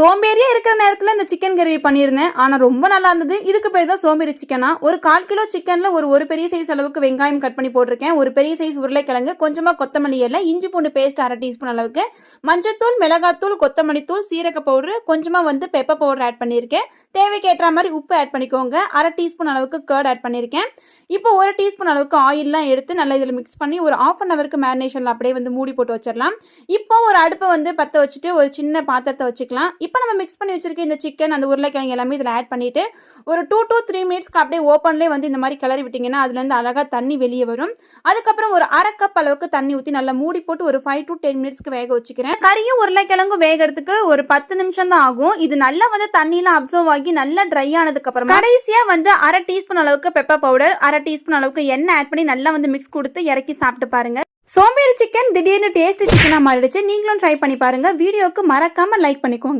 சோம்பேறியா இருக்கிற நேரத்தில் இந்த சிக்கன் கிரேவி பண்ணியிருந்தேன். ஆனால் ரொம்ப நல்லா இருந்தது. இதுக்கு பேர் தான் சோம்பேறி சிக்கனா ஒரு கால் கிலோ சிக்கனில் ஒரு ஒரு பெரிய சைஸ் அளவுக்கு வெங்காயம் கட் பண்ணி போட்டிருக்கேன். ஒரு பெரிய சைஸ் உருளைக்கிழங்கு கொஞ்சமாக கொத்தமல்லி எல்லாம் இஞ்சி பூண்டு பேஸ்ட் அரை டீஸ்பூன் அளவுக்கு. மஞ்சத்தூள் மிளகாத்தூள் கொத்தமல்லி தூள் சீரக பவுடர் கொஞ்சமாக வந்து பெப்பர் பவுடர் ஆட் பண்ணியிருக்கேன். தேவைக்கேற்ற மாதிரி உப்பு ஆட் பண்ணிக்கோங்க. அரை டீஸ்பூன் அளவுக்கு கர்ட் ஆட் பண்ணியிருக்கேன். இப்போ ஒரு டீஸ்பூன் அளவுக்கு ஆயிலெலாம் எடுத்து நல்லா இதில் மிக்ஸ் பண்ணி ஒரு ஆஃப் அன் ஹவருக்கு மேரினேஷனில் அப்படியே வந்து மூடி போட்டு வச்சிடலாம். இப்போ ஒரு அடுப்பை வந்து பற்ற வச்சுட்டு ஒரு சின்ன பாத்திரத்தை வச்சுக்கலாம். இப்போ நம்ம மிக்ஸ் பண்ணி வச்சிருக்க இந்த சிக்கன் அந்த உருளைக்கிழங்கு எல்லாமே இதில் ஆட் பண்ணிட்டு ஒரு டூ டூ த்ரீ மினிட்ஸ்க்கு அப்படியே ஓப்பன்லேயே வந்து இந்த மாதிரி கிளறி விட்டிங்கன்னா அதுலேருந்து அழகாக தண்ணி வெளியே வரும். அதுக்கப்புறம் ஒரு அரை கப் அளவுக்கு தண்ணி ஊற்றி நல்லா மூடி போட்டு ஒரு ஃபைவ் டு டென் மினிட்ஸ்க்கு வேக வச்சுக்கிறேன். கறியும் உருளைக்கிழங்கும் வேகிறதுக்கு ஒரு பத்து நிமிஷம் தான் ஆகும். இது நல்லா வந்து தண்ணியெலாம் அப்சர்வ் ஆகி நல்லா ட்ரை ஆனதுக்கப்புறம் கடைசியாக வந்து அரை டீஸ்பூன் அளவுக்கு பெப்பர் பவுடர் அரை டீஸ்பூன் அளவுக்கு எண்ணெய் ஆட் பண்ணி நல்லா வந்து மிக்ஸ் கொடுத்து இறக்கி சாப்பிட்டு பாருங்க. சோம்பேறி சிக்கன் திடீர்னு டேஸ்ட் சிக்கனாக மாறிடுச்சு. நீங்களும் ட்ரை பண்ணி பாருங்க. வீடியோவுக்கு மறக்காம லைக் பண்ணிக்கோங்க.